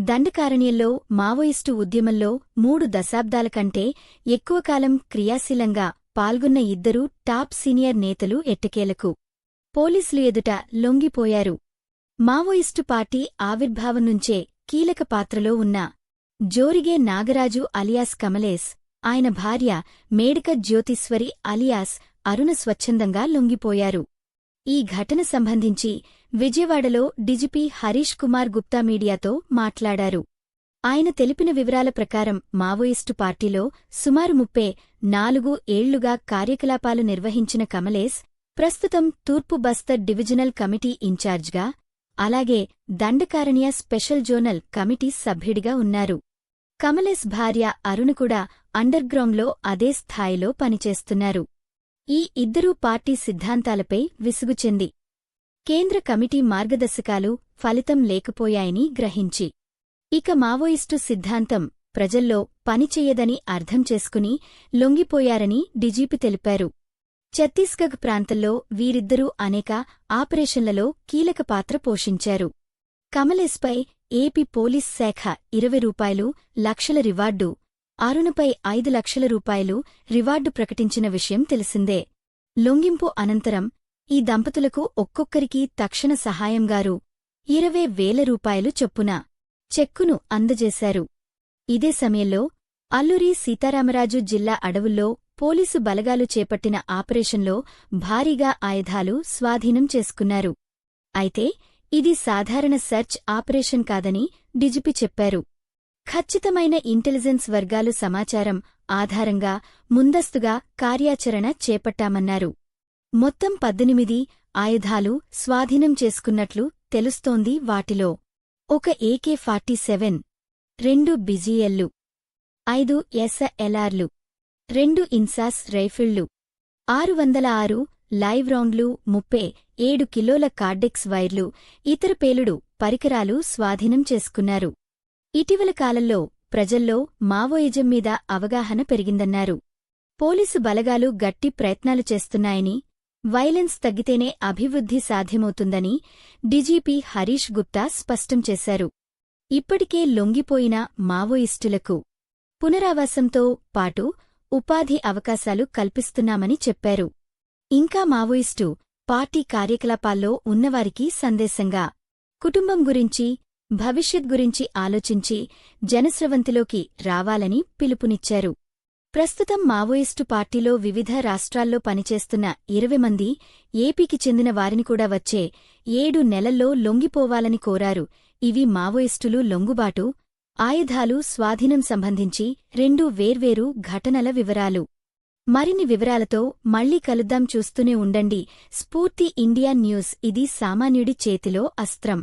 దండకారణ్యంలో Maoist ఉద్యమంలో మూడు దశాబ్దాల కంటే ఎక్కువ కాలం క్రియాశీలంగా పాల్గొన్న ఇద్దరు టాప్ సీనియర్ నేతలు ఎట్టకేలకు. పోలీసులు ఎదుట లొంగిపోయారు. మావోయిస్టు పార్టీ ఆవిర్భావం నుంచే కీలక పాత్రలో ఉన్న జోరిగే నాగరాజు అలియాస్ కమలేస్ ఆయన భార్య మేడిక జ్యోతిశ్వరి అలియాస్ అరుణ స్వచ్ఛందంగా లొంగిపోయారు. ఈ ఘటన సంబంధించి విజయవాడలో డిజిపి హరీష్ కుమార్ గుప్తా మీడియాతో మాట్లాడారు. ఆయన తెలిపిన వివరాల ప్రకారం మావోయిస్టు పార్టీలో సుమారు ముప్పే నాలుగు ఏళ్ళుగా కార్యకలాపాలు నిర్వహించిన కమలేస్ ప్రస్తుతం తూర్పు బస్తర్ డివిజనల్ కమిటీ ఇన్ఛార్జ్గా అలాగే దండకారణ్య స్పెషల్ జోనల్ కమిటీ సభ్యుడిగా ఉన్నారు. కమలేస్ భార్య అరుణ్ కూడా అండర్గ్రౌండ్లో అదే స్థాయిలో పనిచేస్తున్నారు. ఈ ఇద్దరూ పార్టీ సిద్ధాంతాలపై విసుగుచెంది కేంద్ర కమిటీ మార్గదర్శకాలు ఫలితం లేకపోయాయని గ్రహించి. ఇక మావోయిస్టు సిద్ధాంతం ప్రజల్లో పనిచెయ్యదని అర్థం చేసుకుని లొంగిపోయారని డిజిపి తెలిపారు. ఛత్తీస్గఢ్ ప్రాంతంలో వీరిద్దరూ అనేక ఆపరేషన్లలో కీలక పాత్ర పోషించారు. కమలేస్పై ఏపీ పోలీస్ శాఖ ఇరవై రూపాయలు లక్షల రివార్డు అరుణపై ఐదు లక్షల రూపాయలు రివార్డు ప్రకటించిన విషయం తెలిసిందే. లొంగింపు అనంతరం ఈ దంపతులకు ఒక్కొక్కరికి తక్షణ సహాయంగారు ఇరవై వేల రూపాయలు చొప్పున చెక్కును అందజేశారు. ఇదే సమయంలో అల్లూరి సీతారామరాజు జిల్లా అడవుల్లో పోలీసు బలగాలు చేపట్టిన ఆపరేషన్లో భారీగా ఆయుధాలు స్వాధీనం చేసుకున్నారు. అయితే ఇది సాధారణ సెర్చ్ ఆపరేషన్ కాదని డిజిపి చెప్పారు. ఖచ్చితమైన ఇంటెలిజెన్స్ వర్గాలు సమాచారం ఆధారంగా ముందస్తుగా కార్యాచరణ చేపట్టామన్నారు. మొత్తం పద్దెనిమిది ఆయుధాలు స్వాధీనం చేసుకున్నట్లు తెలుస్తోంది వాటిలో. ఒక ఏకే ఫార్టీ సెవెన్ రెండు బిజిఎల్లు ఐదు ఎస్ఎల్ఆర్లు రెండు ఇన్సాస్ రైఫిళ్ళు ఆరు వందల ఆరు లైవ్ రౌండ్లు ముప్పై ఏడు కిలోల కార్డెక్స్ వైర్లు ఇతర పేలుడు పరికరాలు స్వాధీనం చేసుకున్నారు. ఇటీవల కాలంలో ప్రజల్లో మావోయిజం మీద అవగాహన పెరిగిందన్నారు. పోలీసు బలగాలు గట్టి ప్రయత్నాలు చేస్తున్నాయని వైలెన్స్ తగ్గితేనే అభివృద్ధి సాధ్యమవుతుందని డీజీపీ హరీష్ గుప్తా స్పష్టం చేశారు. ఇప్పటికే లొంగిపోయిన మావోయిస్టులకు పునరావాసంతో పాటు ఉపాధి అవకాశాలు కల్పిస్తున్నామని చెప్పారు. ఇంకా మావోయిస్టు పార్టీ కార్యకలాపాల్లో ఉన్నవారికి సందేశంగా కుటుంబం గురించి భవిష్యత్ గురించి ఆలోచించి జనస్రవంతిలోకి రావాలని పిలుపునిచ్చారు. ప్రస్తుతం మావోయిస్టు పార్టీలో వివిధ రాష్ట్రాల్లో పనిచేస్తున్న ఇరవై మంది ఏపీకి చెందిన వారిని కూడా వచ్చే ఏడు నెలల్లో లొంగిపోవాలని కోరారు. ఇవి మావోయిస్టులు లొంగుబాటు ఆయుధాలు స్వాధీనం సంబంధించి రెండు వేర్వేరు ఘటనల వివరాలు. మరిన్ని వివరాలతో మళ్ళీ కలుద్దాం చూస్తూనే ఉండండి. స్ఫూర్తి ఇండియా న్యూస్ ఇది సామాన్యుడి చేతిలో అస్త్రం.